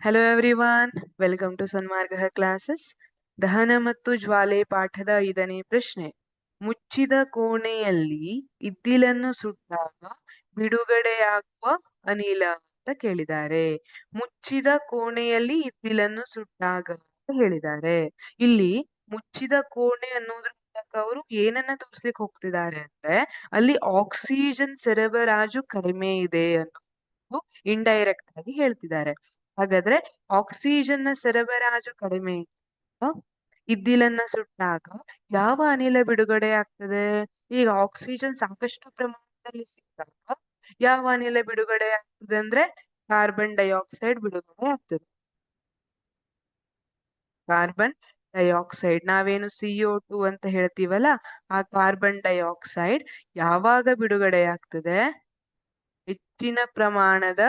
Hello everyone welcome to Sanmarga classes ದಹನ ಮತ್ತು ಜ್ವಾಲೆ ಪಾಠದ ಐದನೇ ಪ್ರಶ್ನೆ ಮುಚ್ಚಿದ ಕೋಣೆಯಲ್ಲಿ ಇದ್ದಿಲನ್ನು ಸುಟ್ಟಾಗ ಬಿಡುಗಡೆಯಾಗುವ ಅನಿಲ ಅಂತ ಕೇಳಿದ್ದಾರೆ ಮುಚ್ಚಿದ ಕೋಣೆಯಲ್ಲಿ ಇದ್ದಿಲನ್ನು ಸುಟ್ಟಾಗ ಅಂತ ಹೇಳಿದ್ದಾರೆ ಇಲ್ಲಿ ಮುಚ್ಚಿದ ಕೋಣೆ ಅನ್ನೋದ್ರ ಮೂಲಕ ಅವರು ಏನನ್ನ ತೋರ್ಸ್ಲಿಕ್ಕೆ ಹೋಗ್ತಿದ್ದಾರೆ ಅಂದ್ರೆ ಅಲ್ಲಿ ಆಕ್ಸಿಜನ್ ಸರಬರಾಜು ಕಡಿಮೆ ಇದೆ ಅನ್ನೋ ಇಂಡೈರೆಕ್ಟ್ ಆಗಿ ಹೇಳ್ತಿದ್ದಾರೆ ಹಾಗಾದ್ರೆ ಆಕ್ಸಿಜನ್ನ ಸರಬರಾಜು ಕಡಿಮೆ ಇದ್ದಿಲನ್ನ ಸುಟ್ಟಾಗ ಯಾವ ಅನಿಲ ಬಿಡುಗಡೆ ಆಗ್ತದೆ? ಈಗ ಆಕ್ಸಿಜನ್ ಸಾಕಷ್ಟು ಪ್ರಮಾಣದಲ್ಲಿ ಸಿಕ್ಕಾಗ ಯಾವ ಅನಿಲ ಬಿಡುಗಡೆ ಆಗ್ತದೆ ಅಂದ್ರೆ ಕಾರ್ಬನ್ ಡೈಆಕ್ಸೈಡ್ ಬಿಡುಗಡೆ ಆಗ್ತದೆ. ಕಾರ್ಬನ್ ಡೈಆಕ್ಸೈಡ್ ನಾವೇನು ಸಿಒ ಟು ಅಂತ ಹೇಳ್ತೀವಲ್ಲ, ಆ ಕಾರ್ಬನ್ ಡೈಆಕ್ಸೈಡ್ ಯಾವಾಗ ಬಿಡುಗಡೆ ಆಗ್ತದೆ? ಹೆಚ್ಚಿನ ಪ್ರಮಾಣದ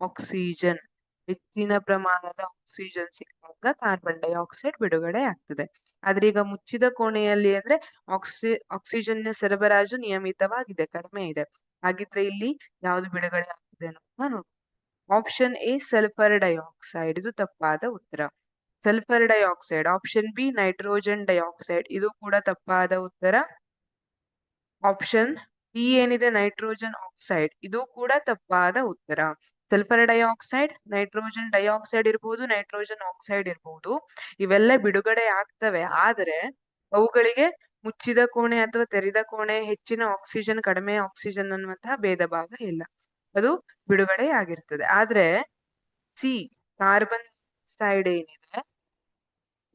ಆಕ್ಸಿಜನ್ ಹೆಚ್ಚಿನ ಪ್ರಮಾಣದ ಆಕ್ಸಿಜನ್ ಸಿಕ್ಕಾಗ ಕಾರ್ಬನ್ ಡೈಆಕ್ಸೈಡ್ ಬಿಡುಗಡೆ ಆಗ್ತದೆ ಆದ್ರೆ ಈಗ ಮುಚ್ಚಿದ ಕೋಣೆಯಲ್ಲಿ ಅಂದ್ರೆ ಆಕ್ಸಿ ಆಕ್ಸಿಜನ್ನ ಸರಬರಾಜು ನಿಯಮಿತವಾಗಿದೆ, ಕಡಿಮೆ ಇದೆ. ಹಾಗಿದ್ರೆ ಇಲ್ಲಿ ಯಾವ್ದು ಬಿಡುಗಡೆ ಆಗ್ತದೆ ಅನ್ನೋದನ್ನ ಆಪ್ಷನ್ ಎ ಸಲ್ಫರ್ ಡೈಆಕ್ಸೈಡ್ ಇದು ತಪ್ಪಾದ ಉತ್ತರ. Sulphur dioxide option B nitrogen dioxide ಇದು ಕೂಡ ತಪ್ಪಾದ ಉತ್ತರ. ಆಪ್ಷನ್ ಡಿ ಏನಿದೆ? ನೈಟ್ರೋಜನ್ ಆಕ್ಸೈಡ್ ಇದು ಕೂಡ ತಪ್ಪಾದ ಉತ್ತರ. ಸಲ್ಫರ್ ಡೈಆಕ್ಸೈಡ್ ನೈಟ್ರೋಜನ್ ಡೈಆಕ್ಸೈಡ್ ಇರ್ಬೋದು ನೈಟ್ರೋಜನ್ ಆಕ್ಸೈಡ್ ಇರ್ಬೋದು. ಇವೆಲ್ಲ ಬಿಡುಗಡೆ ಆಗ್ತವೆ. ಆದರೆ ಅವುಗಳಿಗೆ ಮುಚ್ಚಿದ ಕೋಣೆ ಅಥವಾ ತೆರೆದ ಕೋಣೆ, ಹೆಚ್ಚಿನ ಆಕ್ಸಿಜನ್ ಕಡಿಮೆ ಆಕ್ಸಿಜನ್ ಅನ್ನುವಂತಹ ಭೇದ ಭಾವ ಇಲ್ಲ. ಅದು ಬಿಡುಗಡೆ ಆಗಿರ್ತದೆ. ಆದ್ರೆ ಸಿ ಕಾರ್ಬನ್ ಡೈಆಕ್ಸೈಡ್ ಏನಿದೆ,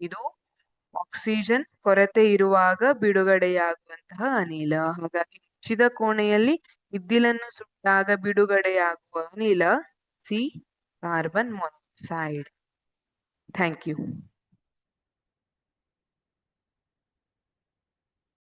ಇದು ಆಕ್ಸಿಜನ್ ಕೊರತೆ ಇರುವಾಗ ಬಿಡುಗಡೆಯಾಗುವಂತಹ ಅನಿಲ. ಹಾಗಾಗಿ ಮುಚ್ಚಿದ ಕೋಣೆಯಲ್ಲಿ ಇದ್ದಿಲನ್ನು ಸುಟ್ಟಾಗ ಬಿಡುಗಡೆಯಾಗುವ ಅನಿಲ C carbon monoxide thank you